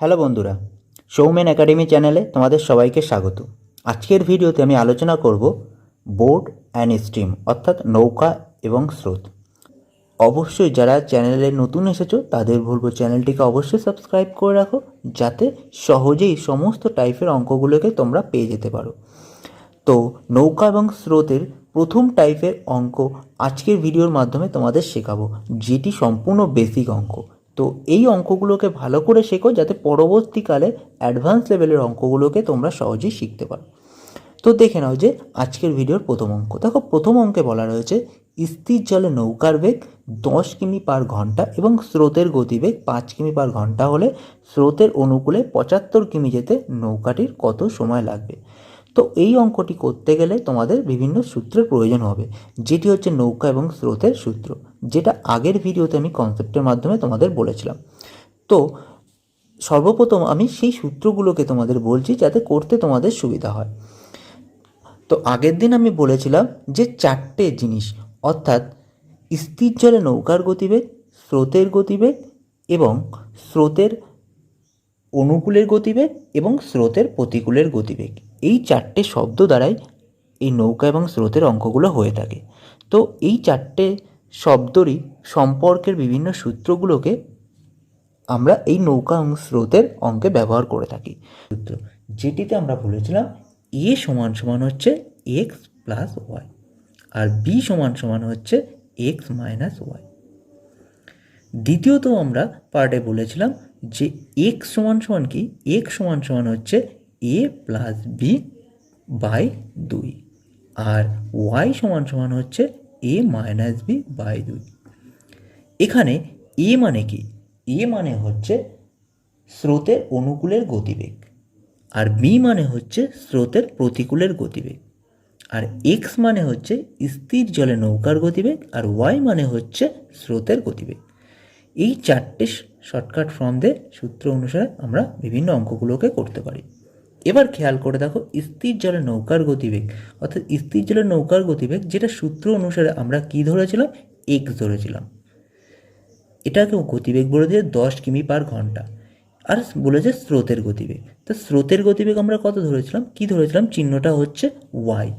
Hello বন্ধুরা Soumen academy চ্যানেলে তোমাদের সবাইকে স্বাগত। আজকের ভিডিওতে আমি আলোচনা করব বোর্ড অ্যান্ড স্ট্রিম অর্থাৎ নৌকা এবং স্রোত। অবশ্যই যারা চ্যানেলে নতুন এসেছ, তাদের বলব চ্যানেলটিকে অবশ্যই সাবস্ক্রাইব করে রাখো, যাতে সহজেই সমস্ত টাইপের অঙ্কগুলোকে তোমরা পেয়ে যেতে পারো। তো নৌকা এবং স্রোতের প্রথম টাইপের অঙ্ক আজকের ভিডিওর মাধ্যমে তোমাদের শেখাবো, যেটি সম্পূর্ণ বেসিক অঙ্ক। তো এই অঙ্কগুলোকে ভালো করে শেখো যাতে পরবর্তীকালে অ্যাডভান্স লেভেলের অঙ্কগুলোকে তোমরা সহজেই শিখতে পারো। তো দেখে নাও যে আজকের ভিডিওর প্রথম অঙ্ক। দেখো, প্রথম অঙ্কে বলা রয়েছে, স্থির জলে নৌকার বেগ দশ কিমি পার ঘণ্টা এবং স্রোতের গতিবেগ পাঁচ কিমি পার ঘণ্টা হলে স্রোতের অনুকূলে পঁচাত্তর কিমি যেতে নৌকাটির কত সময় লাগবে? তো এই অঙ্কটি করতে গেলে তোমাদের বিভিন্ন সূত্রের প্রয়োজন হবে। যেটি হচ্ছে নৌকা এবং স্রোতের সূত্র, যেটা আগের ভিডিওতে আমি কনসেপ্টের মাধ্যমে তোমাদের বলেছিলাম। তো সর্বপ্রথম আমি সেই সূত্রগুলোকে তোমাদের বলছি যাতে করতে তোমাদের সুবিধা হয়। তো আগের দিন আমি বলেছিলাম যে চারটে জিনিস, অর্থাৎ স্থির জলে নৌকার গতিবেগ, স্রোতের গতিবেগ এবং স্রোতের অনুকূলের গতিবেগ এবং স্রোতের প্রতিকূলের গতিবেগ। এই চারটে শব্দ দ্বারাই এই নৌকা এবং স্রোতের অঙ্কগুলো হয়ে থাকে। তো এই চারটে শব্দরই সম্পর্কের বিভিন্ন সূত্রগুলোকে আমরা এই নৌকা এবং স্রোতের অঙ্কে ব্যবহার করে থাকি। সূত্র যেটিতে আমরা বলেছিলাম এ সমান সমান হচ্ছে এক্স প্লাস ওয়াই আর বি সমান সমান হচ্ছে এক্স মাইনাস ওয়াই। দ্বিতীয়ত আমরা পার্টে বলেছিলাম যে এক্স সমান সমান কি? এক্স সমান সমান হচ্ছে এ প্লাস বি বাই দুই আর ওয়াই সমান সমান হচ্ছে এ মাইনাস বি বাই দুই। এখানে এ মানে কি? এ মানে হচ্ছে স্রোতের অনুকূলের গতিবেগ আর বি মানে হচ্ছে স্রোতের প্রতিকূলের গতিবেগ আর এক্স মানে হচ্ছে স্থির জলে নৌকার গতিবেগ আর ওয়াই মানে হচ্ছে স্রোতের গতিবেগ। এই চারটে শর্টকাট ফর্ম দিয়ে সূত্র অনুসারে আমরা বিভিন্ন অঙ্কগুলোকে করতে পারি। এবার খেয়াল করে দেখো, স্থির জলে নৌকার গতিবেগ, অর্থাৎ স্থির জলে নৌকার গতিবেগ, যেটা সূত্র অনুসারে আমরা কি ধরেছিলাম? এক্স ধরেছিলাম। এটাকে গতিবেগ বলে দিয়ে দশ কিমি পার ঘণ্টা। আর বলেছে স্রোতের গতিবেগ। তো স্রোতের গতিবেগ আমরা কত ধরেছিলাম? কি ধরেছিলাম? চিহ্নটা হচ্ছে ওয়াই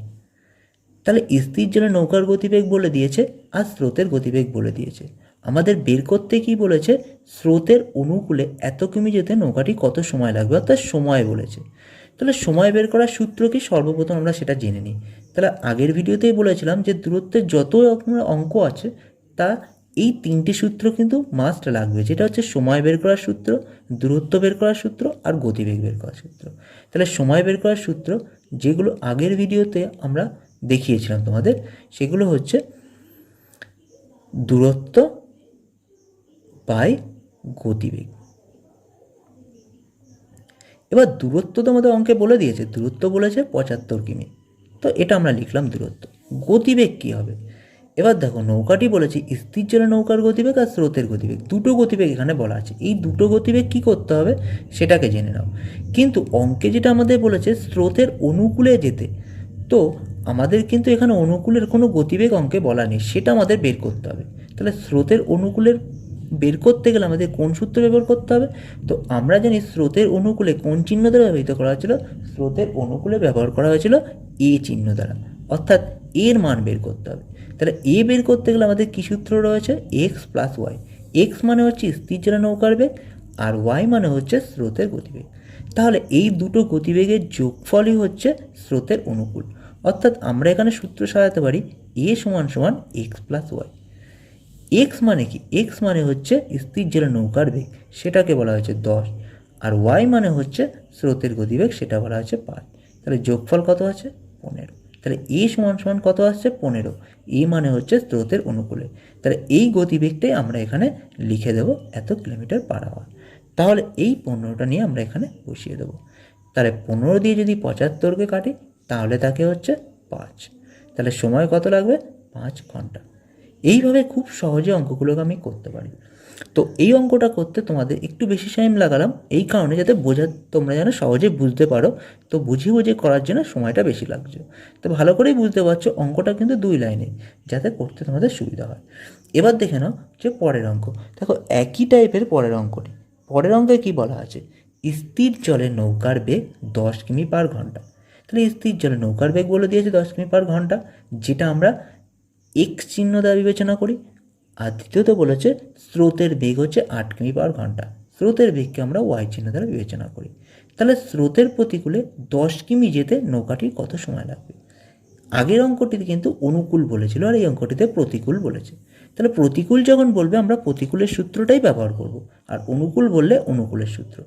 তাহলে স্থির জলে নৌকার গতিবেগ বলে দিয়েছে আর স্রোতের গতিবেগ বলে দিয়েছে। আমাদের বের করতে কি বলেছে? স্রোতের অনুকূলে এত কিমি যেতে নৌকাটি কত সময় লাগবে? অর্থাৎ সময় বলেছে। তাহলে সময় বের করার সূত্র কি? সর্বপ্রথম আমরা সেটা জেনে নিই। তাহলে আগের ভিডিওতেই বলেছিলাম যে দূরত্বের যত রকমের অঙ্ক আছে, তা এই তিনটি সূত্র কিন্তু মাস্ট লাগবে। যেটা হচ্ছে সময় বের করার সূত্র, দূরত্ব বের করার সূত্র আর গতিবেগ বের করার সূত্র। তাহলে সময় বের করার সূত্র যেগুলো আগের ভিডিওতে আমরা দেখিয়েছিলাম তোমাদের, সেগুলো হচ্ছে দূরত্ব বাই গতিবেগ। এবার দূরত্ব তো আমাদের অঙ্কে বলে দিয়েছে, দূরত্ব বলেছে পঁচাত্তর কিমি। তো এটা আমরা লিখলাম দূরত্ব। গতিবেগ কী হবে? এবার দেখো, নৌকাটি বলেছে স্থির জলে নৌকার গতিবেগ আর স্রোতের গতিবেগ। দুটো গতিবেগ এখানে বলা আছে। এই দুটো গতিবেগ কী করতে হবে? সেটাকে জেনে নাও। কিন্তু অঙ্কে যেটা আমাদের বলেছে, স্রোতের অনুকূলে যেতে। তো আমাদের কিন্তু এখানে অনুকূলের কোনো গতিবেগ অঙ্কে বলা নেই, সেটা আমাদের বের করতে হবে। তাহলে স্রোতের অনুকূলের বের করতে গেলে আমাদের কোন সূত্র ব্যবহার করতে হবে? তো আমরা জানি স্রোতের অনুকূলে কোন চিহ্ন দ্বারা ব্যবহৃত করা হয়েছিল? স্রোতের অনুকূলে ব্যবহার করা হয়েছিল এ চিহ্ন দ্বারা। অর্থাৎ এর মান বের করতে হবে। তাহলে এ বের করতে গেলে আমাদের কী সূত্র রয়েছে? এক্স প্লাস ওয়াই এক্স মানে হচ্ছে স্থির জলা নৌকার বেগ আর ওয়াই মানে হচ্ছে স্রোতের গতিবেগ। তাহলে এই দুটো গতিবেগের যোগফলই হচ্ছে স্রোতের অনুকূল। অর্থাৎ আমরা এখানে সূত্র সাজাতে পারি এ সমান সমান এক্স প্লাস ওয়াই এক্স মানে কি? এক্স মানে হচ্ছে স্থির জলে নৌকার বেগ, সেটাকে বলা হয়েছে দশ। আর ওয়াই মানে হচ্ছে স্রোতের গতিবেগ, সেটা বলা হয়েছে পাঁচ। তাহলে যোগফল কত আছে? পনেরো। তাহলে এ সমান সমান কত আসছে? পনেরো। এ মানে হচ্ছে স্রোতের অনুকূলে। তাহলে এই গতিবেগটাই আমরা এখানে লিখে দেবো এত কিলোমিটার পার আওয়ার তাহলে এই পনেরোটা নিয়ে আমরা এখানে বসিয়ে দেবো। তাহলে পনেরো দিয়ে যদি পঁচাত্তরকে কাটি, তাহলে তাকে হচ্ছে পাঁচ। তাহলে সময় কত লাগবে? পাঁচ ঘণ্টা। এইভাবে খুব সহজে অঙ্কগুলোকে আমি করতে পারি। তো এই অঙ্কটা করতে তোমাদের একটু বেশি টাইম লাগালাম, এই কারণে যাতে বোঝা, তোমরা যেন সহজে বুঝতে পারো। তো বুঝিয়ে বুঝিয়ে করার জন্য সময়টা বেশি লাগছে। তো ভালো করেই বুঝতে পারছ, অঙ্কটা কিন্তু দুই লাইনে, যাতে করতে তোমাদের সুবিধা হয়। এবার দেখে নাও যে পরের অঙ্ক। দেখো, একই টাইপের পরের অঙ্কটি। পরের অঙ্কে কি বলা আছে? স্থির জলে নৌকার বেগ দশ কিমি পার ঘণ্টা। তাহলে স্থির জলে নৌকার বেগ বলে দিয়েছে দশ কিমি পার ঘণ্টা, যেটা আমরা এক্স চিহ্ন দ্বারা বিবেচনা করি। আর দ্বিতীয়ত বলেছে, স্রোতের বেগ হচ্ছে আট কিমি পার ঘণ্টা। স্রোতের বেগকে আমরা ওয়াই চিহ্ন দ্বারা বিবেচনা করি। তাহলে স্রোতের প্রতিকূলে দশ কিমি যেতে নৌকাটির কত সময় লাগবে? আগের অঙ্কটিতে কিন্তু অনুকূল বলেছিল আর এই অঙ্কটিতে প্রতিকূল বলেছে। তাহলে প্রতিকূল যখন বলবে, আমরা প্রতিকূলের সূত্রটাই ব্যবহার করব। আর অনুকূল বললে অনুকূলের সূত্র।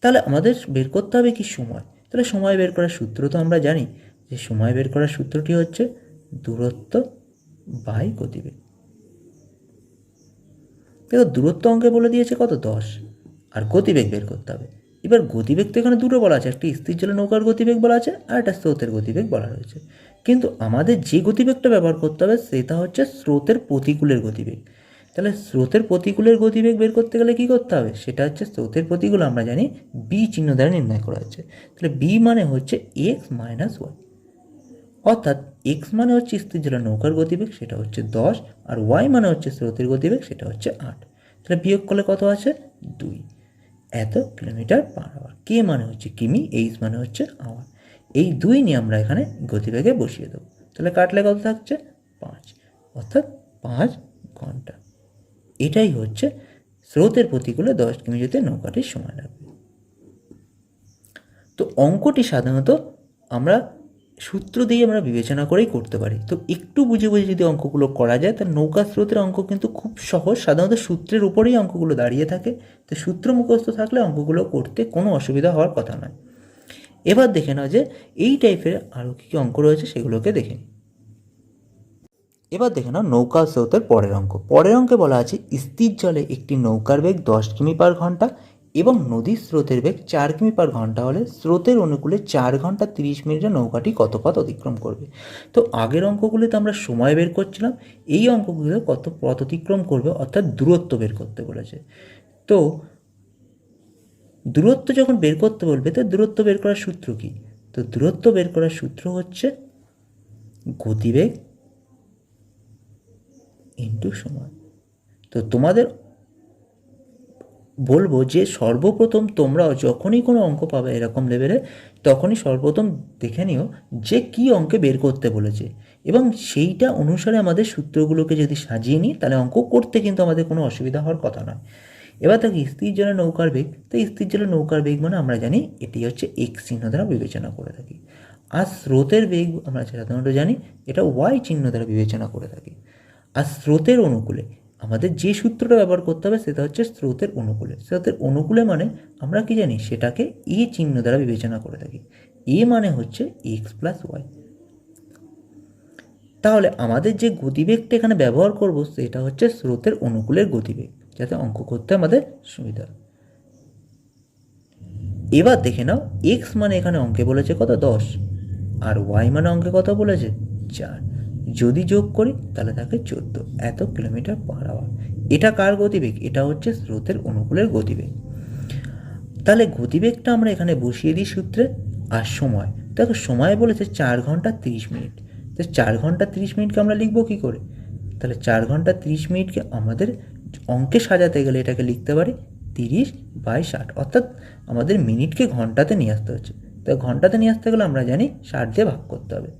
তাহলে আমাদের বের করতে হবে কি সময়? তাহলে সময় বের করার সূত্র তো আমরা জানি। যে সময় বের করার সূত্রটি হচ্ছে দূরত্ব বাই গতিবেগ। দেখো, দূরত্ব অঙ্কে বলে দিয়েছে কত? দশ। আর গতিবেগ বের করতে হবে। এবার গতিবেগ তো এখানে দুটো বলা আছে, একটি স্থির জলে নৌকার গতিবেগ বলা আছে, আর একটা স্রোতের গতিবেগ বলা রয়েছে। কিন্তু আমাদের যে গতিবেগটা ব্যবহার করতে হবে, সেটা হচ্ছে স্রোতের প্রতিকূলের গতিবেগ। তাহলে স্রোতের প্রতিকূলের গতিবেগ বের করতে গেলে কী করতে হবে? সেটা হচ্ছে স্রোতের প্রতিকূল, আমরা জানি বি চিহ্ন দ্বারা নির্ণয় করা হচ্ছে। তাহলে বি মানে হচ্ছে এক্স মাইনাস ওয়াই অর্থাৎ এক্স মানে হচ্ছে স্থির জলের নৌকার গতিবেগ, সেটা হচ্ছে দশ, আর ওয়াই মানে হচ্ছে স্রোতের গতিবেগ, সেটা হচ্ছে আট। তাহলে বিয়োগ করলে কত আছে? দুই। এত কিলোমিটার পার আওয়ার কে মানে হচ্ছে কিমি এইচ মানে হচ্ছে আওয়ার এই দুই নিয়ে আমরা এখানে গতিবেগে বসিয়ে দেবো। তাহলে কাটলে কত থাকছে? পাঁচ। অর্থাৎ পাঁচ ঘণ্টা। এটাই হচ্ছে স্রোতের প্রতিকূলে দশ কিমি যেতে নৌকাটির সময় লাগবে। তো অঙ্কটি সাধারণত আমরা সূত্র দিয়ে আমরা বিবেচনা করেই করতে পারি। তো একটু বুঝে বুঝে যদি অঙ্কগুলো করা যায়, তাহলে নৌকা স্রোতের অঙ্ক কিন্তু খুব সহজ। সাধারণত সূত্রের উপরেই অঙ্কগুলো দাঁড়িয়ে থাকে। তো সূত্র মুখস্থ থাকলে অঙ্কগুলো করতে কোনো অসুবিধা হওয়ার কথা নয়। এবার দেখে নাও যে এই টাইপের আরও কী কী অঙ্ক রয়েছে, সেগুলোকে দেখে নিই। এবার দেখে নাও নৌকা স্রোতের পরের অঙ্ক। পরের অঙ্কে বলা আছে, স্থির জলে একটি নৌকার বেগ দশ কিমি পার ঘণ্টা এবং নদীর স্রোতের বেগ চার কিমি পার ঘণ্টা হলে স্রোতের অনুকূলে চার ঘণ্টা তিরিশ মিনিটে নৌকাটি কত পথ অতিক্রম করবে। তো আগের অঙ্কগুলিতে আমরা সময় বের করছিলাম, এই অঙ্কগুলিতে কত পথ অতিক্রম করবে অর্থাৎ দূরত্ব বের করতে বলেছে। তো দূরত্ব যখন বের করতে বলবে, তো দূরত্ব বের করার সূত্র কী? তো দূরত্ব বের করার সূত্র হচ্ছে গতিবেগ ইন্টু সময়। তো তোমাদের বলব যে সর্বপ্রথম তোমরাও যখনই কোনো অঙ্ক পাবে এরকম লেভেলে তখনই সর্বপ্রথম দেখে নিও যে কী অঙ্কে বের করতে বলেছে। এবং সেইটা অনুসারে আমাদের সূত্রগুলোকে যদি সাজিয়ে নিই, তাহলে অঙ্ক করতে কিন্তু আমাদের কোনো অসুবিধা হওয়ার কথা নয়। এবার থাকে স্থির জলে নৌকার বেগ। তো স্থির জলে নৌকার বেগ মানে আমরা জানি এটি হচ্ছে এক্স চিহ্ন দ্বারা বিবেচনা করে থাকি। আর স্রোতের বেগ আমরা সাধারণত জানি, এটা ওয়াই চিহ্ন দ্বারা বিবেচনা করে থাকি। আর স্রোতের অনুকূলে আমাদের যে সূত্রটা ব্যবহার করতে হবে সেটা হচ্ছে স্রোতের অনুকূলে। স্রোতের অনুকূলে মানে আমরা কি জানি? সেটাকে এ চিহ্ন দ্বারা বিবেচনা করে থাকি। এ মানে হচ্ছে এক্স প্লাস ওয়াই। তাহলে আমাদের যে গতিবেগটা এখানে ব্যবহার করব সেটা হচ্ছে স্রোতের অনুকূলের গতিবেগ, যাতে অঙ্ক করতে আমাদের সুবিধা এবার দেখে নাও, এক্স মানে এখানে অঙ্কে বলেছে কত? দশ। আর ওয়াই মানে অঙ্কে কত বলেছে? চার। যদি যোগ করি, তাহলে থাকে চোদ্দ। এত কিলোমিটার পার আওয়ার এটা কার গতিবেগ? এটা হচ্ছে স্রোতের অনুকূলের গতিবেগ। তাহলে গতিবেগটা আমরা এখানে বসিয়ে দিই সূত্রে, আর সময়। দেখো, সময় বলেছে চার ঘণ্টা তিরিশ মিনিট। তো চার ঘণ্টা তিরিশ মিনিটকে আমরা লিখব কী করে? তাহলে চার ঘণ্টা তিরিশ মিনিটকে আমাদের অঙ্কে সাজাতে গেলে এটাকে লিখতে পারি তিরিশ বাই ষাট। অর্থাৎ আমাদের মিনিটকে ঘন্টাতে নিয়ে আসতে হচ্ছে। তো ঘন্টাতে নিয়ে আসতে গেলে আমরা জানি ষাট দিয়ে ভাগ করতে হবে।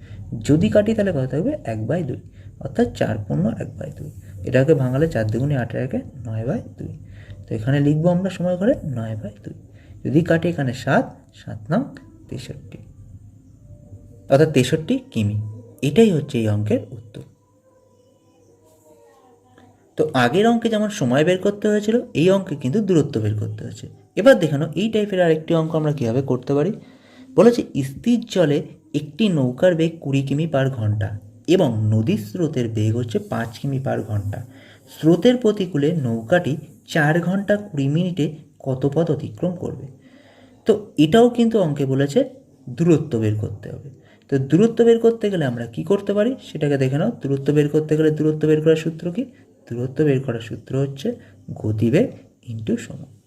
যদি কাটি তাহলে কত থাকবে এক বাই দুই। অর্থাৎ চার পণ্য এক বাই দুই। এটাকে ভাঙালে চার দুগুণে আটের একে নয় বাই দুই। তো এখানে লিখব আমরা সময় করে নয় বাই দুই। যদি কাটি এখানে সাত সাত নং তেষট্টি। অর্থাৎ তেষট্টি কিমি। এটাই হচ্ছে এই অঙ্কের উত্তর। তো আগের অঙ্কে যেমন সময় বের করতে হয়েছিল, এই অঙ্কে কিন্তু দূরত্ব বের করতে হয়েছে। এবার দেখানো এই টাইপের আরেকটি অঙ্ক আমরা কীভাবে করতে পারি? বলেছে স্থির জলে একটি নৌকার বেগ কুড়ি কিমি পার ঘণ্টা এবং নদীর স্রোতের বেগ হচ্ছে পাঁচ কিমি পার ঘণ্টা। স্রোতের প্রতিকূলে নৌকাটি চার ঘণ্টা কুড়ি মিনিটে কত পথ অতিক্রম করবে? তো এটাও কিন্তু অঙ্কে বলেছে দূরত্ব বের করতে হবে। তো দূরত্ব বের করতে গেলে আমরা কি করতে পারি? সেটাকে দেখে নাও। দূরত্ব বের করতে গেলে দূরত্ব বের করার সূত্র কি? দূরত্ব বের করার সূত্র হচ্ছে গতিবেগ ইন্টু সময়।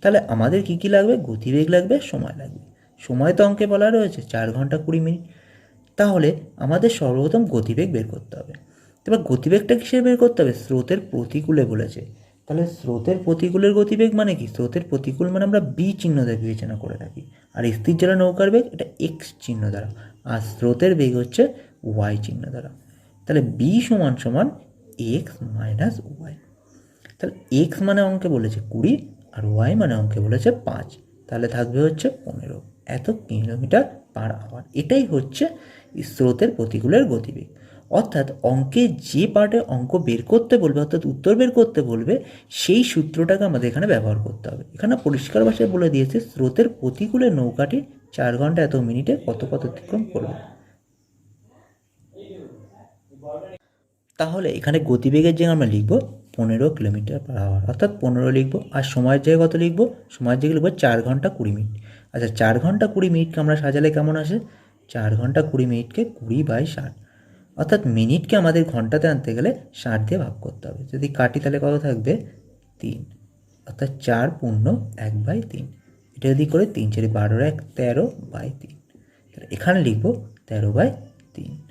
তাহলে আমাদের কি কি লাগবে? গতিবেগ লাগবে, সময় লাগবে। সময় তো অঙ্কে বলা রয়েছে, চার ঘণ্টা কুড়ি মিনিট। তাহলে আমাদের সর্বপ্রথম গতিবেগ বের করতে হবে। এবার গতিবেগটা কিসের বের করতে হবে? স্রোতের প্রতিকূলে বলেছে। তাহলে স্রোতের প্রতিকূলের গতিবেগ মানে কি? স্রোতের প্রতিকূল মানে আমরা বি চিহ্ন দ্বারা বিবেচনা করে থাকি। আর স্থির জলে নৌকার বেগ, এটা এক্স চিহ্ন দ্বারা। আর স্রোতের বেগ হচ্ছে ওয়াই চিহ্ন দ্বারা। তাহলে বি সমান সমান এক্স মাইনাস ওয়াই তাহলে এক্স মানে অঙ্কে বলেছে কুড়ি, আর ওয়াই মানে অঙ্কে বলেছে পাঁচ। তাহলে থাকবে হচ্ছে পনেরো। এত কিলোমিটার পার আওয়ার এটাই হচ্ছে স্রোতের প্রতিকূলের গতিবেগ। অর্থাৎ অঙ্কে যে পার্টে অঙ্ক বের করতে বলবে, অর্থাৎ উত্তর বের করতে বলবে, সেই সূত্রটাকে আমাদের এখানে ব্যবহার করতে হবে। এখানে পরিষ্কার ভাষায় বলে দিয়েছে, স্রোতের প্রতিকূলে নৌকাটি চার ঘণ্টা এত মিনিটে কত পথ অতিক্রম করবে। তাহলে এখানে গতিবেগের জায়গায় আমরা লিখব পনেরো কিলোমিটার পার আওয়ার অর্থাৎ পনেরো লিখব, আর সময়ের জায়গায় কত লিখব? সময়ের জায়গায় লিখব চার ঘণ্টা কুড়ি মিনিট। আচ্ছা চার ঘণ্টা কুড়ি মিনিটকে আমরা সাজালে কেমন আসে? চার ঘণ্টা কুড়ি মিনিটকে কুড়ি বাই ষাট। অর্থাৎ মিনিটকে আমাদের ঘন্টাতে আনতে গেলে ষাট দিয়ে ভাগ করতে হবে। যদি কাটি তাহলে কত থাকবে? তিন। অর্থাৎ চার পূর্ণ এক বাই তিন। এটা যদি করে তিন, চারি বারো এক, তেরো বাই তিন। তাহলে এখানে লিখব তেরো বাই তিন।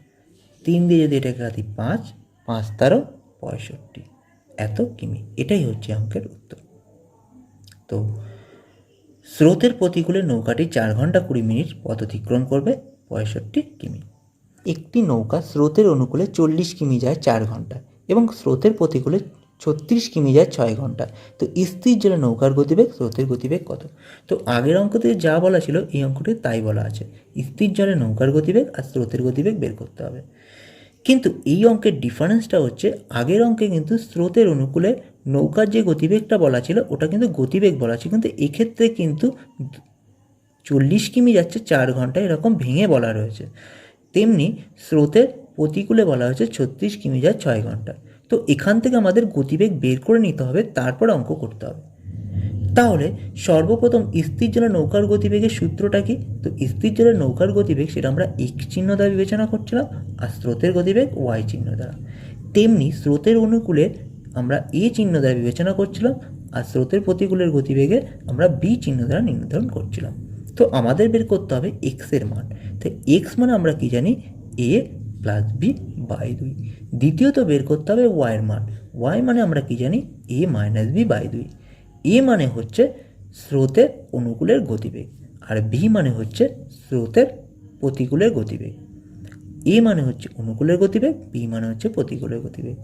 তিন দিয়ে যদি এটাকে কাটি পাঁচ পাঁচ তেরো পঁয়ষট্টি। এত কিমি। এটাই হচ্ছে অঙ্কের উত্তর। তো স্রোতের প্রতিকূলে নৌকাটি চার ঘণ্টা কুড়ি মিনিট পথ অতিক্রম করবে, পঁয়ষট্টি কিমি। একটি নৌকা স্রোতের অনুকূলে চল্লিশ কিমি যায় চার ঘণ্টা এবং স্রোতের প্রতিকূলে ছত্রিশ কিমি যায় ছয় ঘণ্টা তো স্থির জলে নৌকার গতিবেগ, স্রোতের গতিবেগ কত? তো আগের অঙ্কতে যা বলা ছিল, এই অঙ্কটি তাই বলা আছে। স্থির জলে নৌকার গতিবেগ আর স্রোতের গতিবেগ বের করতে হবে। কিন্তু এই অঙ্কের ডিফারেন্সটা হচ্ছে, আগের অঙ্কে কিন্তু স্রোতের অনুকূলে নৌকার যে গতিবেগটা বলা ছিল, ওটা কিন্তু গতিবেগ বলা ছিল। কিন্তু এক্ষেত্রে কিন্তু চল্লিশ কিমি যাচ্ছে চার ঘণ্টা এরকম ভেঙে বলা রয়েছে। তেমনি স্রোতের প্রতিকূলে বলা হয়েছে ছত্রিশ কিমি যায় ছয় ঘণ্টা। তো এখান থেকে আমাদের গতিবেগ বের করে নিতে হবে, তারপর অঙ্ক করতে হবে। তাহলে সর্বপ্রথম স্থির জলে নৌকার গতিবেগের সূত্রটা কি? তো স্থির জলে নৌকার গতিবেগ সেটা আমরা এক চিহ্ন দ্বারা বিবেচনা করছিলাম, আর স্রোতের গতিবেগ ওয়াই চিহ্ন দ্বারা। তেমনি স্রোতের অনুকূলে আমরা এ চিহ্ন দ্বারা বিবেচনা করছিলাম আর স্রোতের প্রতিকূলের গতিবেগে আমরা বি চিহ্ন দ্বারা নির্ধারণ করছিলাম। তো আমাদের বের করতে হবে এক্সের মান। তো এক্স মানে আমরা কি জানি? এ প্লাস বি বাই দুই। দ্বিতীয়ত বের করতে হবে ওয়াইয়ের মান। ওয়াই মানে আমরা কি জানি? এ মাইনাস বি বাই দুই। এ মানে হচ্ছে স্রোতের অনুকূলের গতিবেগ। আর বি মানে হচ্ছে স্রোতের প্রতিকূলের গতিবেগ। এ মানে হচ্ছে অনুকূলের গতিবেগ বি মানে হচ্ছে প্রতিকূলের গতিবেগ।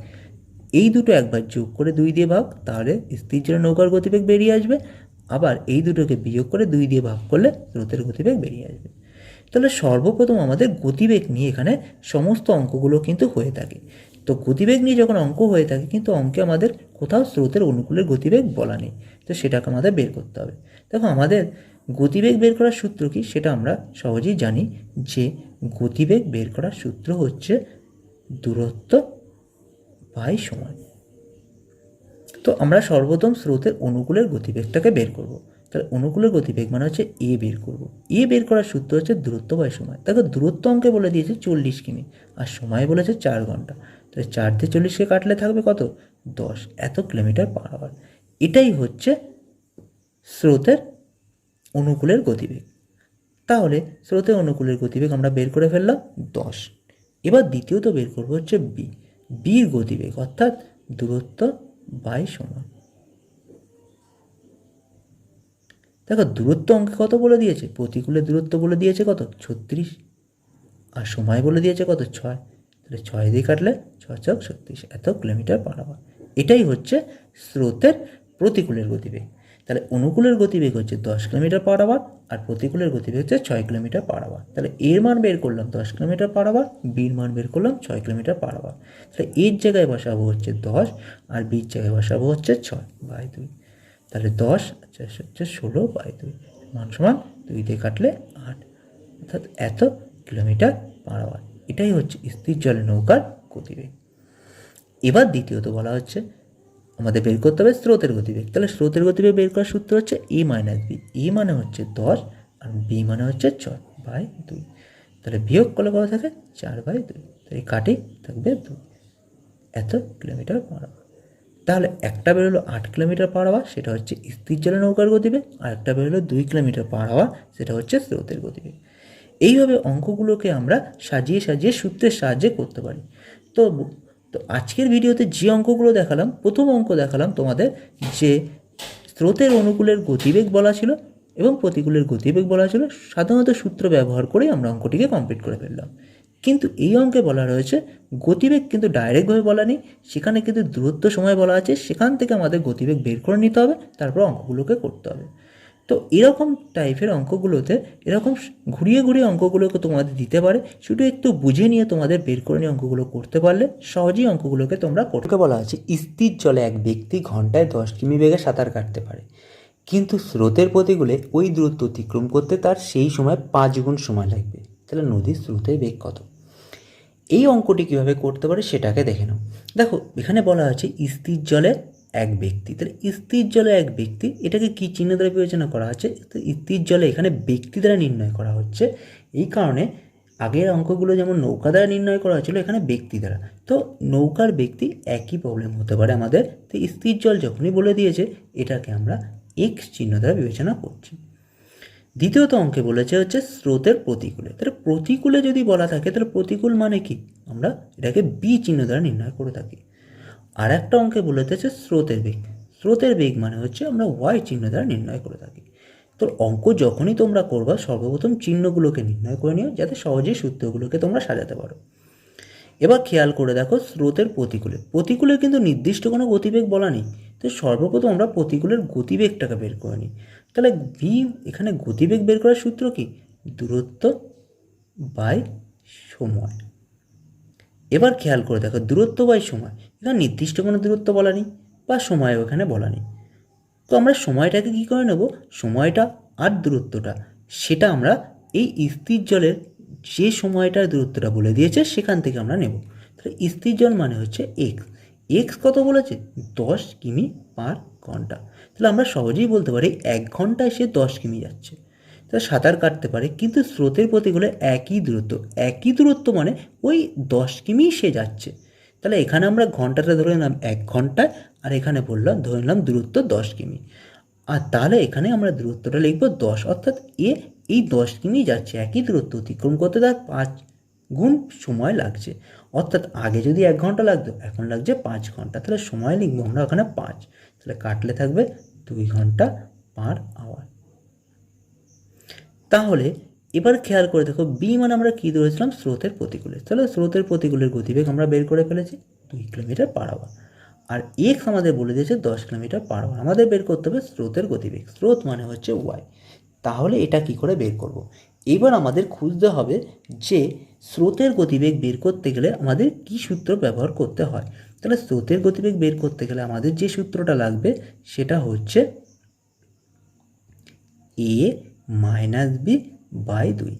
এই দুটো একবার যোগ করে দুই দিয়ে ভাগ, তাহলে স্থির জলে নৌকার গতিবেগ বেরিয়ে আসবে। আবার এই দুটোকে বিয়োগ করে দুই দিয়ে ভাগ করলে স্রোতের গতিবেগ বেরিয়ে আসবে। তাহলে সর্বপ্রথম আমাদের গতিবেগ নিয়ে এখানে সমস্ত অঙ্কগুলো কিন্তু হয়ে থাকে। তো গতিবেগ নিয়ে যখন অঙ্ক হয়ে থাকে, কিন্তু অঙ্কে আমাদের কোথাও স্রোতের অনুকূলের গতিবেগ বলা নেই। তো সেটাকে আমাদের বের করতে হবে। দেখো, আমাদের গতিবেগ বের করার সূত্র কি? সেটা আমরা সহজেই জানি যে গতিবেগ বের করার সূত্র হচ্ছে দূরত্ব বাই সময়। তো আমরা সর্বপ্রথম স্রোতের অনুকূলের গতিবেগটাকে বের করব। তাহলে অনুকূলের গতিবেগ মানে হচ্ছে এ বের করব। এ বের করার সূত্র হচ্ছে দূরত্ব বাই সময়। তাকে দূরত্ব অঙ্কে বলে দিয়েছে চল্লিশ কিমি, আর সময় বলেছে চার ঘণ্টা। তাহলে চার দিয়ে চল্লিশকে কাটলে থাকবে কত? দশ। এত কিলোমিটার পার আওয়ার। এটাই হচ্ছে স্রোতের অনুকূলের গতিবেগ। তাহলে স্রোতের অনুকূলের গতিবেগ আমরা বের করে ফেললাম দশ। এবার দ্বিতীয়ত বের করব হচ্ছে বি বির গতিবেগ, অর্থাৎ দূরত্ব বাই সময় দেখো, দূরত্ব অঙ্কে কত বলে দিয়েছে? প্রতিকূলের দূরত্ব বলে দিয়েছে কত? ছত্রিশ। আর সময় বলে দিয়েছে কত? ছয়। তাহলে ছয় দিয়ে কাটলে ছয় ছক ছত্রিশ। এত কিলোমিটার পার আওয়ার এটাই হচ্ছে স্রোতের প্রতিকূলের গতিবেগ। তাহলে অনুকূলের গতিবেগ হচ্ছে দশ কিলোমিটার পার আওয়ার আর প্রতিকূলের গতিবেগ হচ্ছে ছয় কিলোমিটার পার আওয়ার তাহলে এর মান বের করলাম দশ কিলোমিটার পার আওয়ার বির মান বের করলাম ছয় কিলোমিটার পার আওয়ার তাহলে এর জায়গায় বসাবো হচ্ছে দশ আর বির জায়গায় বসাবো হচ্ছে ছয় বাই দুই। তাহলে দশ আচ্ছা হচ্ছে ষোলো বাই দুই। মান সমান দুই দিয়ে কাটলে আট। অর্থাৎ এত কিলোমিটার পার আওয়ার এটাই হচ্ছে স্থির জলে নৌকার গতিবেগ। এবার দ্বিতীয়ত বলা হচ্ছে আমাদের বের করতে হবে স্রোতের গতিবেগ। তাহলে স্রোতের গতিবেগ বের করার সূত্র হচ্ছে এ মাইনাস বি এ মানে হচ্ছে দশ আর বি মানে হচ্ছে ছয় বাই দুই। তাহলে বিয়োগ করলে কত থাকে? চার বাই দুই। তাই কাটি থাকবে দুই। এত কিলোমিটার পার আওয়ার তাহলে একটা বেরোলো আট কিলোমিটার পার আওয়ার সেটা হচ্ছে স্থির জলে নৌকার গতিবেগ, আর একটা বেরোলো দুই কিলোমিটার পার আওয়ার সেটা হচ্ছে স্রোতের গতিবেগ। এইভাবে অঙ্কগুলোকে আমরা সাজিয়ে সাজিয়ে সূত্রের সাহায্যে করতে পারি। তো তো আজকের ভিডিওতে যে অঙ্কগুলো দেখালাম, প্রথম অঙ্ক দেখালাম তোমাদের যে স্রোতের অনুকূলের গতিবেগ বলা ছিল এবং প্রতিকূলের গতিবেগ বলা ছিল, সাধারণত সূত্র ব্যবহার করেই আমরা অঙ্কটিকে কমপ্লিট করে ফেললাম। কিন্তু এই অঙ্কে বলা রয়েছে, গতিবেগ কিন্তু ডাইরেক্টভাবে বলা নেই, সেখানে কিন্তু দূরত্ব সময় বলা আছে, সেখান থেকে আমাদের গতিবেগ বের করে নিতে হবে, তারপর অঙ্কগুলোকে করতে হবে। তো এরকম টাইপের অঙ্কগুলোতে, এরকম ঘুরিয়ে ঘুরিয়ে অঙ্কগুলোকে তোমাদের দিতে পারে। শুধু একটু বুঝে নিয়ে তোমাদের বের করে নিয়ে অঙ্কগুলো করতে পারলে সহজেই অঙ্কগুলোকে তোমরা করতে বলা আছে স্থির জলে এক ব্যক্তি ঘন্টায় দশ কিমি বেগে সাঁতার কাটতে পারে। কিন্তু স্রোতের প্রতিকূলে ওই দূরত্ব অতিক্রম করতে তার সেই সময় পাঁচ গুণ সময় লাগবে। তাহলে নদীর স্রোতের বেগ কত? এই অঙ্কটি কীভাবে করতে পারে সেটাকে দেখে নাও। দেখো, এখানে বলা আছে স্থির জলে এক ব্যক্তি, তাহলে স্থির জলে এক ব্যক্তি, এটাকে কি চিহ্ন দ্বারা বিবেচনা করা হচ্ছে? তো স্থির জলে এখানে ব্যক্তি দ্বারা নির্ণয় করা হচ্ছে। এই কারণে আগের অঙ্কগুলো যেমন নৌকা দ্বারা নির্ণয় করা হয়েছিল, এখানে ব্যক্তি দ্বারা। তো নৌকার ব্যক্তি একই প্রবলেম হতে পারে আমাদের। তো স্থির জল যখনই বলে দিয়েছে, এটাকে আমরা এক্স চিহ্ন দ্বারা বিবেচনা করছি। দ্বিতীয়ত অঙ্কে বলেছে হচ্ছে স্রোতের প্রতিকূলে। তাহলে প্রতিকূলে যদি বলা থাকে, তাহলে প্রতিকূল মানে কি? আমরা এটাকে বি চিহ্ন দ্বারা নির্ণয় করে থাকি। আর একটা অঙ্কে বলেছে স্রোতের বেগ। স্রোতের বেগ মানে হচ্ছে আমরা ওয়াই চিহ্ন দ্বারা নির্ণয় করে থাকি। তো অঙ্ক যখনই তোমরা করবা, সর্বপ্রথম চিহ্নগুলোকে নির্ণয় করে নিও, যাতে সহজেই সূত্রগুলোকে তোমরা সাজাতে পারো। এবার খেয়াল করে দেখো স্রোতের প্রতিকূলে। প্রতিকূলে কিন্তু নির্দিষ্ট কোনো গতিবেগ বলা নেই। তো সর্বপ্রথম আমরা প্রতিকূলের গতিবেগটাকে বের করে নিই। তাহলে ভি এখানে গতিবেগ বের করার সূত্র কি? দূরত্ব বাই সময়। এবার খেয়াল করে দেখো দূরত্ব বাই সময়। এখানে নির্দিষ্ট কোনো দূরত্ব বলা নেই বা সময়ও এখানে বলা নেই তো আমরা সময়টাকে কী করে নেব? সময়টা আর দূরত্বটা, সেটা আমরা এই স্থির জলের যে সময়টার দূরত্বটা বলে দিয়েছে সেখান থেকে আমরা নেব। তাহলে স্থির জল মানে হচ্ছে এক্স এক্স কত বলেছে? দশ কিমি পার ঘণ্টা। তাহলে আমরা সহজেই বলতে পারি এক ঘন্টায় সে দশ কিমি যাচ্ছে। তাহলে সাঁতার কাটতে পারে, কিন্তু স্রোতের প্রতিকূলে একই দূরত্ব। একই দূরত্ব মানে ওই দশ কিমি সে যাচ্ছে। তাহলে এখানে আমরা ঘন্টাটা ধরে নিলাম এক ঘন্টায়, আর এখানে বললাম, ধরে নিলাম দূরত্ব দশ কিমি। আর তাহলে এখানে আমরা দূরত্বটা লিখব দশ, অর্থাৎ এ, এই দশ কিমি যাচ্ছে, একই দূরত্ব অতিক্রম করতে তার পাঁচ গুণ সময় লাগছে। অর্থাৎ আগে যদি এক ঘণ্টা লাগতো, এখন লাগছে পাঁচ ঘণ্টা। তাহলে সময় লিখব আমরা ওখানে পাঁচ। তাহলে কাটলে থাকবে দুই ঘণ্টা পার আওয়ার। তাহলে এবার খেয়াল করে দেখো বি মানে আমরা কী ধরেছিলাম? স্রোতের প্রতিকূলে। তাহলে স্রোতের প্রতিকূলের গতিবেগ আমরা বের করে ফেলেছি, দুই কিলোমিটার পার আওয়ার আর এক্স আমাদের বলে দিয়েছে দশ কিলোমিটার পার আওয়ার আমাদের বের করতে হবে স্রোতের গতিবেগ। স্রোত মানে হচ্ছে ওয়াই তাহলে এটা কি করে বের করব। এবার আমাদের খুঁজতে হবে যে স্রোতের গতিবেগ বের করতে গেলে আমাদের কি সূত্র ব্যবহার করতে হয়। তাহলে স্রোতের গতিবেগ বের করতে গেলে আমাদের যে সূত্রটা লাগবে সেটা হচ্ছে এ মাইনাস বি বাই দুই।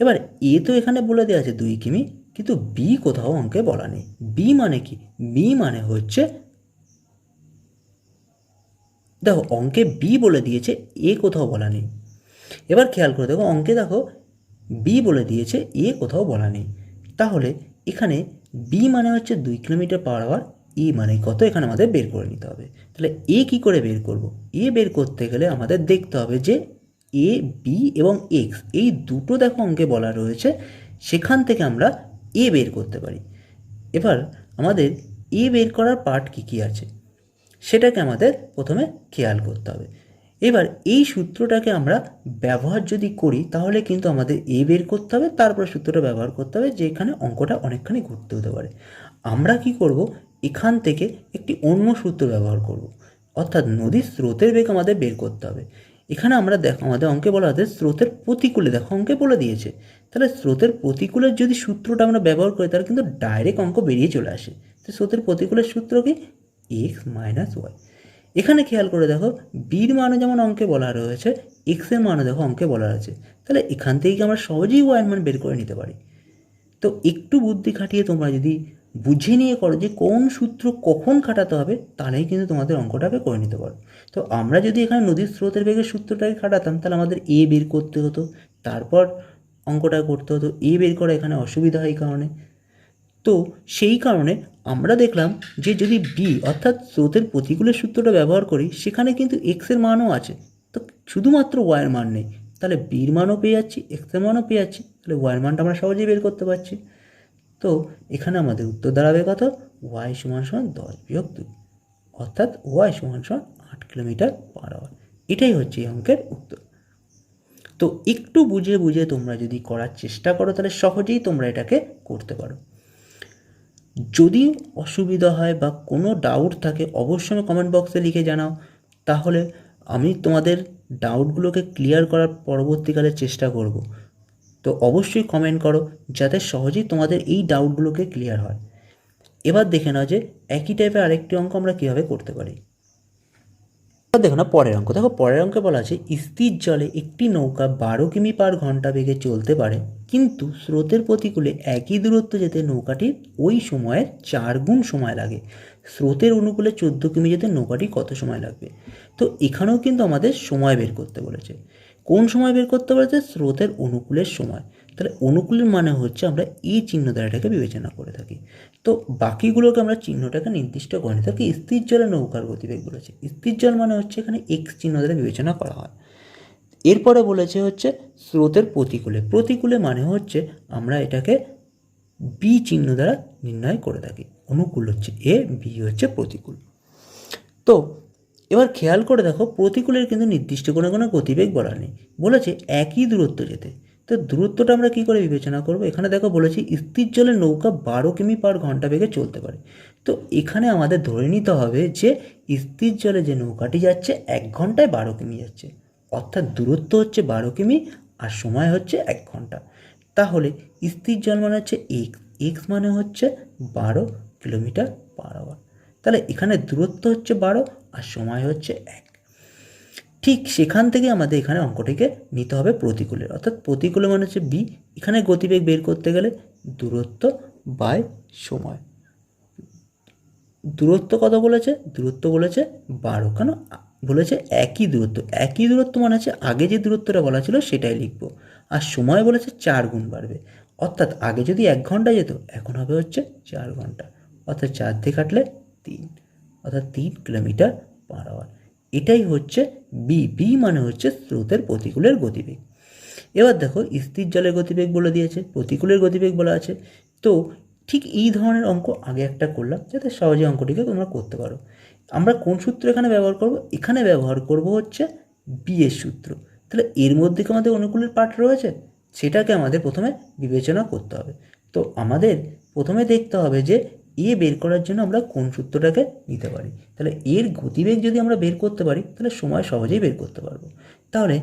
এবার এ তো এখানে বলে দেওয়া আছে দুই কিমি, কিন্তু বি কোথাও অঙ্কে বলা নেই। বি মানে কি? বি মানে হচ্ছে দেখো, অঙ্কে বি বলে দিয়েছে এ কোথাও বলা নেই। এবার খেয়াল করে দেখো, অঙ্কে দেখো বি বলে দিয়েছে এ কোথাও বলা নেই। তাহলে এখানে বি মানে হচ্ছে দুই কিলোমিটার পার আওয়ার ই মানে কত? এখানে আমাদের বের করে নিতে হবে। তাহলে এ কি করে বের করব? এ বের করতে গেলে আমাদের দেখতে হবে যে এ বি এবং এক্স এই দুটো দেখো অঙ্কে বলা রয়েছে, সেখান থেকে আমরা এ বের করতে পারি। এবার আমাদের এ বের করার পার্ট কী কী আছে? সেটাকে আমাদের প্রথমে খেয়াল করতে হবে। এবার এই সূত্রটাকে আমরা ব্যবহার যদি করি, তাহলে কিন্তু আমাদের এ বের করতে হবে, তারপর সূত্রটা ব্যবহার করতে হবে, যে এখানে অঙ্কটা অনেকখানি ঘুরতে হতে পারে। আমরা কি করব? এখান থেকে একটি অন্য সূত্র ব্যবহার করব। অর্থাৎ নদীর স্রোতের বেগ আমাদের বের করতে হবে। এখানে আমরা দেখো, আমাদের অঙ্কে বলা আছে স্রোতের প্রতিকূলে, দেখো অঙ্কে বলে দিয়েছে। তাহলে স্রোতের প্রতিকূলের যদি সূত্রটা আমরা ব্যবহার করি, তাহলে কিন্তু ডাইরেক্ট অঙ্ক বেরিয়ে চলে আসে। তো স্রোতের প্রতিকূলের সূত্র কি? এক্স মাইনাস ওয়াই এখানে খেয়াল করে দেখো বির মানও যেমন অঙ্কে বলা রয়েছে এক্সের মানও দেখো অঙ্কে বলা আছে। তাহলে এখান থেকে আমরা সহজেই ওয়াইয়ের মান বের করে নিতে পারি? তো একটু বুদ্ধি খাটিয়ে তোমরা যদি বুঝে নিয়ে করো যে কোন সূত্র কখন খাটাতে হবে, তাহলেই কিন্তু তোমাদের অঙ্কটাকে করে নিতে পারো। তো আমরা যদি এখানে নদীর স্রোতের বেগের সূত্রটাকে খাটাতাম, তাহলে আমাদের এ বের করতে হতো, তারপর অঙ্কটা করতে হতো এ বের করা এখানে অসুবিধা হয় কারণে। তো সেই কারণে আমরা দেখলাম যে যদি বি অর্থাৎ স্রোতের প্রতিকূলের সূত্রটা ব্যবহার করি, সেখানে কিন্তু এক্সের মানও আছে। তো শুধুমাত্র ওয়াইয়ের মান নেই, তাহলে বির মানও পেয়ে যাচ্ছি এক্সের মানও পেয়ে যাচ্ছি, তাহলে ওয়াইয়ের মানটা আমরা সহজেই বের করতে পারছি। তো এখানে আমাদের উত্তর দাঁড়াবে কত? ওয়াই সমান সমান দশ বিয়োগ দুই। অর্থাৎ ওয়াই সমান সমান আট কিলোমিটার পার আওয়ার এটাই হচ্ছে এই অঙ্কের উত্তর। তো একটু বুঝে বুঝে তোমরা যদি করার চেষ্টা করো তাহলে সহজেই তোমরা এটাকে করতে পারো। যদি অসুবিধা হয় বা কোনো ডাউট থাকে, অবশ্যই কমেন্ট বক্সে লিখে জানাও। তাহলে আমি তোমাদের ডাউটগুলোকে ক্লিয়ার করার পরবর্তীকালে চেষ্টা করব। তো অবশ্যই কমেন্ট করো যাতে সহজেই তোমাদের এই ডাউটগুলোকে ক্লিয়ার হয়। এবার দেখে নাও যে একই টাইপের আরেকটি অঙ্ক আমরা কীভাবে করতে পারি। এবার দেখো না পরের অঙ্ক। দেখো পরের অঙ্কে বলা আছে, স্থির জলে একটি নৌকা বারো কিমি পার ঘণ্টা বেগে চলতে পারে, কিন্তু স্রোতের প্রতিকূলে একই দূরত্ব যেতে নৌকাটির ওই সময়ের চার গুণ সময় লাগে। স্রোতের অনুকূলে চোদ্দ কিমি যেতে নৌকাটি কত সময় লাগবে? তো এখানেও কিন্তু আমাদের সময় বের করতে বলেছে। কোন সময় বের করতে বলেছে স্রোতের অনুকূলের সময়। তাহলে অনুকূলের মানে হচ্ছে আমরা এই চিহ্ন দ্বারা এটাকে বিবেচনা করে থাকি। তো বাকিগুলোকে আমরা চিহ্নটাকে নির্দিষ্ট করে তাকে স্থির জলে নৌকার গতিবেগ বলেছে। স্থির জল মানে হচ্ছে এখানে এক্স চিহ্ন দ্বারা বিবেচনা করা হয়। এরপরে বলেছে হচ্ছে স্রোতের প্রতিকূলে। প্রতিকূলে মানে হচ্ছে আমরা এটাকে বি চিহ্ন দ্বারা নির্ণয় করে থাকি। অনুকূল হচ্ছে এ বি হচ্ছে প্রতিকূল। তো এবার খেয়াল করে দেখো, প্রতিকূলের কিন্তু নির্দিষ্ট কোনো কোনো গতিবেগ বলা নেই। বলেছে একই দূরত্ব যেতে। তো দূরত্বটা আমরা কী করে বিবেচনা করব? এখানে দেখো বলেছি, স্থির জলে নৌকা বারো কিমি পার ঘণ্টা বেগে চলতে পারে। তো এখানে আমাদের ধরে নিতে হবে যে, স্থির জলে যে নৌকাটি যাচ্ছে, এক ঘন্টায় বারো কিমি যাচ্ছে। অর্থাৎ দূরত্ব হচ্ছে বারো কিমি, আর সময় হচ্ছে এক ঘণ্টা। তাহলে স্থির জল মানে হচ্ছে এক্স এক্স মানে হচ্ছে বারো কিলোমিটার পার আওয়ার তাহলে এখানে দূরত্ব হচ্ছে বারো আর সময় হচ্ছে এক। ঠিক সেখান থেকে আমাদের এখানে অঙ্কটিকে নিতে হবে প্রতিকূলের। অর্থাৎ প্রতিকূলে মানে হচ্ছে বি এখানে গতিবেগ বের করতে গেলে দূরত্ব বাই সময়। দূরত্ব কত বলেছে? দূরত্ব বলেছে বারো। কেন? বলেছে একই দূরত্ব। একই দূরত্ব মানে হচ্ছে আগে যে দূরত্বটা বলা ছিল সেটাই লিখব। আর সময় বলেছে চার গুণ বাড়বে। অর্থাৎ আগে যদি এক ঘণ্টা যেত, এখন হবে হচ্ছে চার ঘণ্টা। অর্থাৎ চার দিয়ে কাটলে তিন। অর্থাৎ তিন কিলোমিটার পার আওয়ার এটাই হচ্ছে বি বি মানে হচ্ছে স্রোতের প্রতিকূলের গতিবেগ। এবার দেখো স্থির জলের গতিবেগ বলে দিয়েছে, প্রতিকূলের গতিবেগ বলা আছে। তো ঠিক এই ধরনের অঙ্ক আগে একটা করলাম, যাতে সহজে অঙ্কটিকে তোমরা করতে পারো। আমরা কোন সূত্র এখানে ব্যবহার করব? এখানে ব্যবহার করব হচ্ছে বিয়ের সূত্র। তাহলে এর মধ্যে কি আমাদের অনুকূলের পাঠ রয়েছে? সেটাকে আমাদের প্রথমে বিবেচনা করতে হবে। তো আমাদের প্রথমে দেখতে হবে যে এ বের করার জন্য আমরা কোন সূত্রটাকে নিতে পারি? তাহলে এর গতিবেগ যদি আমরা বের করতে পারি, তাহলে সময় সহজেই বের করতে পারব। তাহলে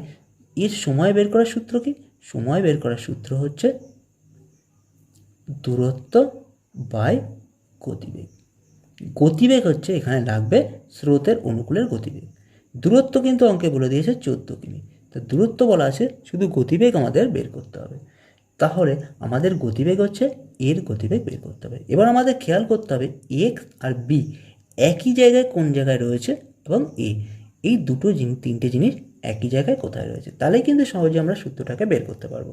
এর সময় বের করার সূত্র কি? সময় বের করার সূত্র হচ্ছে দূরত্ব বাই গতিবেগ। গতিবেগ হচ্ছে এখানে লাগবে স্রোতের অনুকূলের গতিবেগ। দূরত্ব কিন্তু অঙ্কে বলে দিয়েছে চোদ্দ কিমি। তো দূরত্ব বলা আছে, শুধু গতিবেগ আমাদের বের করতে হবে। তাহলে আমাদের গতিবেগ হচ্ছে এর গতিবেগ বের করতে হবে। এবার আমাদের খেয়াল করতে হবে এক্স আর বি একই জায়গায় কোন জায়গায় রয়েছে এবং এ এই দুটো জিনিস, তিনটে জিনিস একই জায়গায় কোথায় রয়েছে। তাহলে কিন্তু সহজে আমরা সূত্রটাকে বের করতে পারব।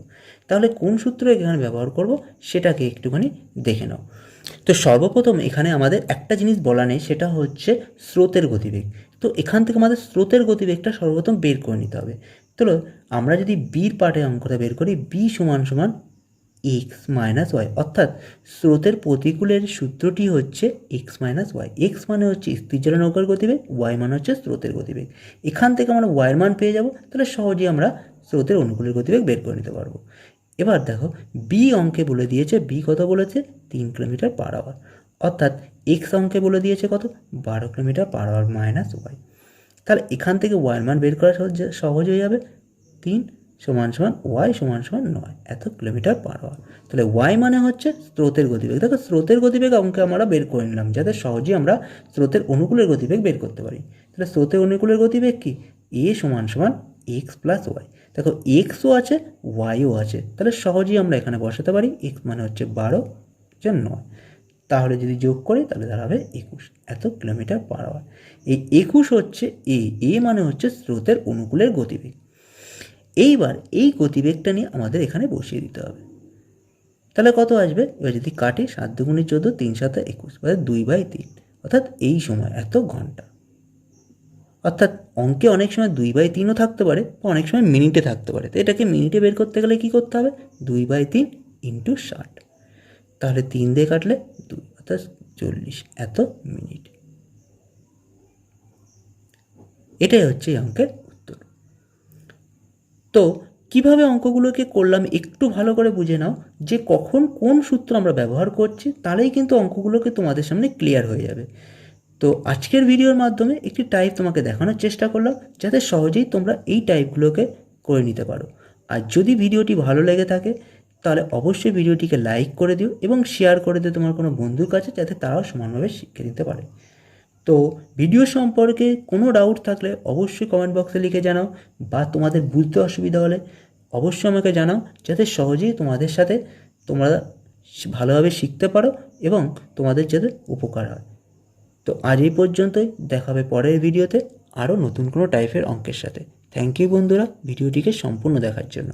তাহলে কোন সূত্র এখানে ব্যবহার করব সেটাকে একটুখানি দেখে নাও। তো সর্বপ্রথম এখানে আমাদের একটা জিনিস বলা নেই, সেটা হচ্ছে স্রোতের গতিবেগ। তো এখান থেকে আমাদের স্রোতের গতিবেগটা সর্বপ্রথম বের করে নিতে হবে। চলো আমরা যদি বির পার্টে অঙ্কটা বের করি বি সমান সমান এক্স মাইনাস ওয়াই। অর্থাৎ স্রোতের প্রতিকূলের সূত্রটি হচ্ছে এক্স মাইনাস ওয়াই। এক্স মানে হচ্ছে স্থির নৌকার গতিবেগ, ওয়াই মানে হচ্ছে স্রোতের গতিবেগ। এখান থেকে আমরা ওয়াইয়ের মান পেয়ে যাব, তাহলে সহজেই আমরা স্রোতের অনুকূলের গতিবেগ বের করে নিতে পারব। এবার দেখো বি অঙ্কে বলে দিয়েছে বি কত বলেছে? তিন কিলোমিটার পার আওয়ার অর্থাৎ এক্স অঙ্কে বলে দিয়েছে কত? বারো kilometre per hour minus Y তাহলে এখান থেকে ওয়াইয়ের মান বের করা সহজ হয়ে যাবে। তিন সমান সমান ওয়াই সমান সমান নয়। এত কিলোমিটার পার আওয়ার তাহলে ওয়াই মানে হচ্ছে স্রোতের গতিবেগ। দেখো স্রোতের গতিবেগ অঙ্কে আমরা বের করে নিলাম, যাতে সহজেই আমরা স্রোতের অনুকূলের গতিবেগ বের করতে পারি। তাহলে স্রোতের অনুকূলের গতিবেগ কি? এ সমান সমান এক্স প্লাস ওয়াই দেখো এক্সও আছে ওয়াইও আছে। তাহলে সহজেই আমরা এখানে বসাতে পারি এক্স মানে হচ্ছে বারো যে নয়। তাহলে যদি যোগ করি, তাহলে দাঁড়াবে একুশ। এত কিলোমিটার পার আওয়ার এই একুশ হচ্ছে এ এ মানে হচ্ছে স্রোতের অনুকূলের গতিবেগ। এইবার এই গতিবেগটা নিয়ে আমাদের এখানে বসিয়ে দিতে হবে। তাহলে কত আসবে? এবার যদি কাটি সাত দুগুণি চোদ্দ, তিন সাথে একুশ অর্থাৎ দুই বাই তিন। অর্থাৎ এই সময় এত ঘণ্টা। অর্থাৎ অঙ্কে অনেক সময় দুই বাই তিনও থাকতে পারে বা অনেক সময় মিনিটে থাকতে পারে। তো এটাকে মিনিটে বের করতে গেলে কী করতে হবে? দুই বাই তিন ইন্টু ষাট। তাহলে তিন দিয়ে কাটলে দুই, অর্থাৎ চল্লিশ। এত মিনিট। এটাই হচ্ছে এই অঙ্কের তো কীভাবে অঙ্কগুলোকে করলাম একটু ভালো করে বুঝে নাও, যে কখন কোন সূত্র আমরা ব্যবহার করছি তাহলেই কিন্তু অঙ্কগুলোকে তোমাদের সামনে ক্লিয়ার হয়ে যাবে। তো আজকের ভিডিওর মাধ্যমে একটি টাইপ তোমাকে দেখানোর চেষ্টা করলাম, যাতে সহজেই তোমরা এই টাইপগুলোকে করে নিতে পারো। আর যদি ভিডিওটি ভালো লেগে থাকে, তাহলে অবশ্যই ভিডিওটিকে লাইক করে দিও এবং শেয়ার করে দিও তোমার কোনো বন্ধুর কাছে, যাতে তারাও সমানভাবে শিখে নিতে পারে। তো ভিডিও সম্পর্কে কোনো ডাউট থাকলে অবশ্যই কমেন্ট বক্সে লিখে জানাও বা তোমাদের বুঝতে অসুবিধা হলে অবশ্যই আমাকে জানাও যাতে সহজেই তোমাদের সাথে তোমরা ভালোভাবে শিখতে পারো এবং তোমাদের যাতে উপকার হয়। তো আজ এই পর্যন্তই, দেখা হবে পরের ভিডিওতে আরও নতুন কোনো টাইপের অঙ্কের সাথে। থ্যাংক ইউ বন্ধুরা ভিডিওটিকে সম্পূর্ণ দেখার জন্য।